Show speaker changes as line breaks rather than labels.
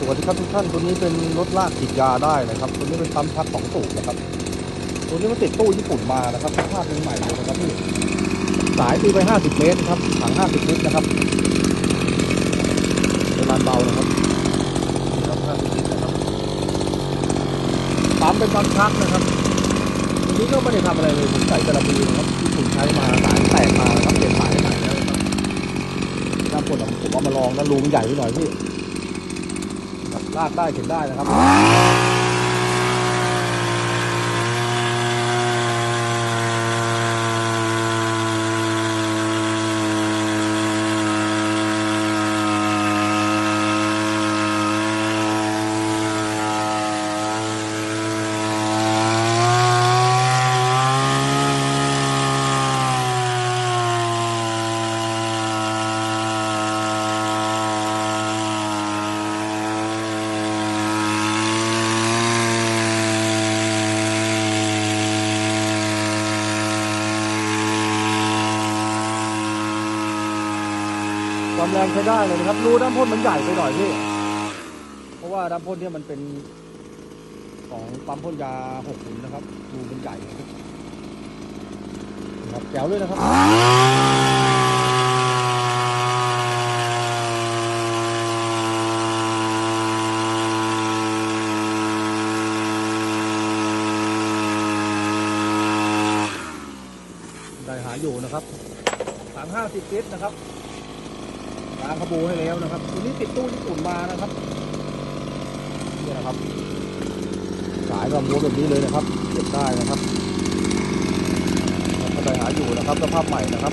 สวัสดีครับทุกท่านตัวนี้เป็นรถลากฉีดยาได้นะครับตัวนี้เป็นปั๊มชักสองสูบนะครับตัวนี้มันติดตู้ญี่ปุ่นมานะครับสภาพยังใหม่อยู่นะครับพี่สายตีไป 50 เมตรครับถัง 50 ลิตรนะครับเป็นลานเบานะครับครับ50ลิตรนะครับปั๊มเป็นปั๊มชักนะครับตัวนี้ก็ไม่ได้ทำอะไรเลยใส่กระบีนะครับญี่ปุ่นใช้มาสายแตกมาครับเปลี่ยนสายใหม่แล้วนะครับน้ำฝนผมเอามาลองนะรูมันใหญ่ไปหน่อยพี่ ลากได้เข็นได้นะครับ ความแรงใช้ได้เลยนะครับรูด้านพ่นมันใหญ่ไปหน่อยพี่ เพราะว่าด้านพ่นเนี่ยมันเป็นของปั๊มพ่นยาหกหุ่นนะครับรูมันใหญ่ครับแจ๋วเลยนะครับได้หาอยู่นะครับถังห้าสิบลิตรนะครับ ล้างขบูให้แล้วนะครับตัวนี้ติดตู้ญี่ปุ่นมานะครับนี่นะครับสายกับม้วนแบบนี้เลยนะครับเก็บได้นะครับแล้วก็ไปหาอยู่นะครับสภาพใหม่นะครับ